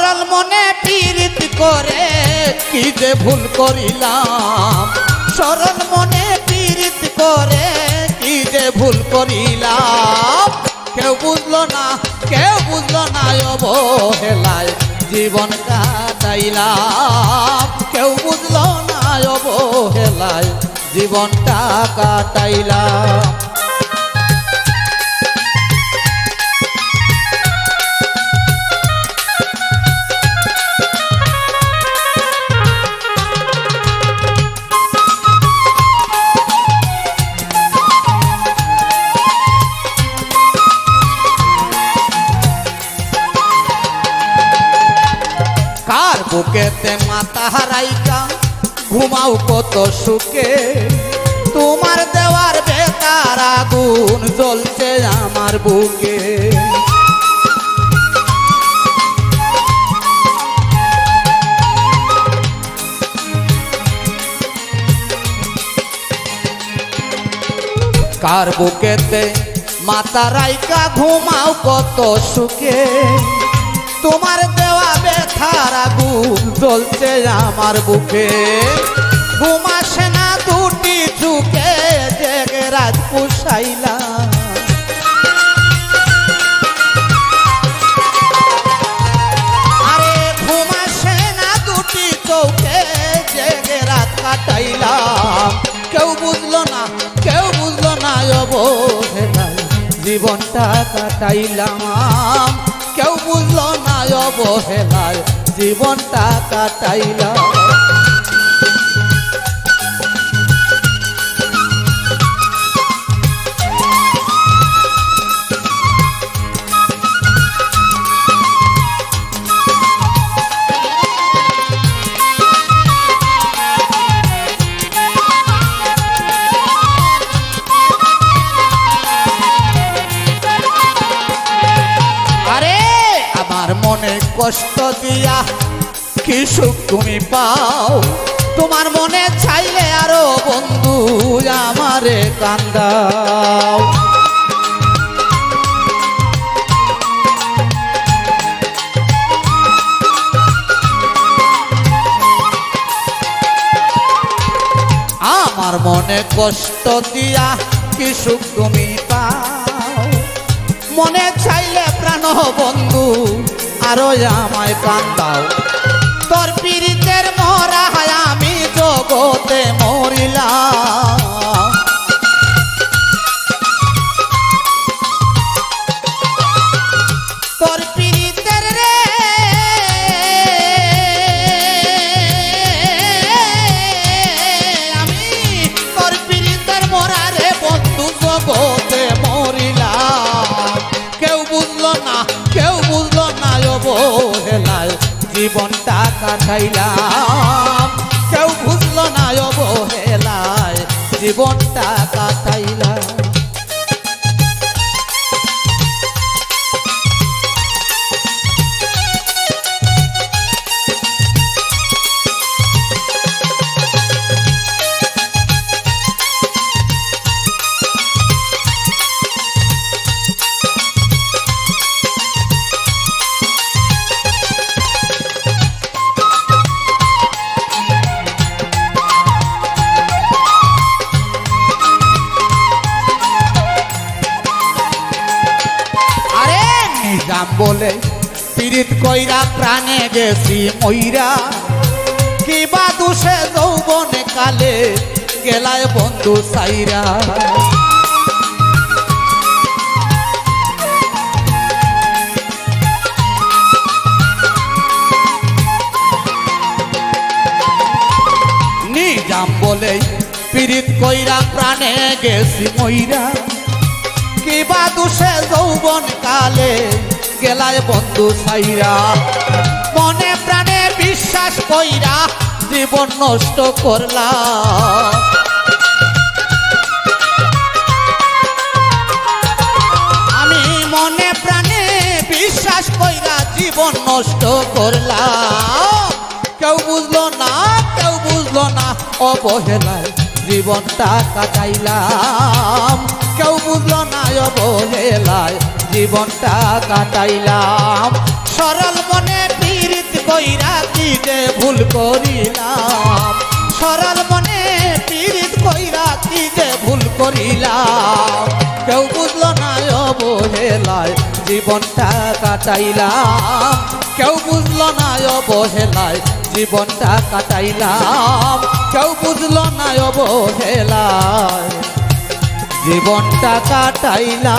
সরল মনে পীড়িত করে, কি যে ভুল করিলাম? সরল মনে পীড়িত করে, কি যে ভুল করিলাম? কেউ বুঝলো না, কেউ বুঝলো না অবহেলায় জীবন কাটাইলাম। কেউ বুঝলো না অবহেলায় জীবনটা কাটাইলাম। বুকেতে মাথা হারাইকা, ঘুমাও কত সুখে। তোমার দেওয়ার বেতার আগুন জ্বলছে আমার বুকে। কার বুকেতে মাতা রাইকা ঘুমাও কত সুখে। তোমার দেওয়া ব্যথার আগুন জ্বলছে আমার বুকে। ঘুমাসে না, দুটি চুকে জেগে রাত পুষাইলা আরে ঘুমাসে না, দুটি চৌকে জেগে রাত কাটাইলাম। কেউ বুঝলো না, কেউ বুঝলো না, অবহেলায় জীবনটা কাটাইলাম। কেউ বুঝলো না অবহেলায় জীবনটা কাটাইলাম। কষ্ট দিয়া, কি সুখ তুমি পাও? তোমার মনে চাইলে আরও বন্ধু আমারে কান্দাও। আমার মনে কষ্ট দিয়া, কি সুখ তুমি পাও? মনে চাইলে প্রাণ বন্ধু আরও আমায় কান্দাও তোর পীড়িতের মরা আমি জগতে মরিলাম। অবহেলায় জীবনটা কাটাইলাম। কেউ বুঝলো না অবহেলায় জীবনটা কাটাইলাম। বলে, পীড়িত কইরা প্রাণে গেছি মইরা। কিবা দুষে যৌবনে কালে গেলায় বন্ধু সাইরা। নিজাম বলে, পীড়িত কইরা প্রাণে গেছি মইরা। কিবা দুষে যৌবন কালে গেলায় বন্ধু সাইরা মনে প্রাণে বিশ্বাস কইরা জীবন নষ্ট করলা। আমি মনে প্রাণে বিশ্বাস কইরা জীবন নষ্ট করলাম কেউ বুঝলো না, কেউ বুঝলো না, অবহেলায় জীবনটা কাটাইলাম। কেউ বুঝলো না, অবহেলায় জীবনটা কাটাইলাম। সরল মনে কইরা কি যে ভুল করিলাম। সরল মনে পীড়িত কইরা কি যে ভুল করিলাম। কেউ বুঝলো না অবহেলায় জীবনটা কাটাইলাম। কেউ বুঝলো না অবহেলায় জীবনটা কাটাইলাম। কেউ বুঝলো না অবহেলায় জীবনটা কাটাইলা।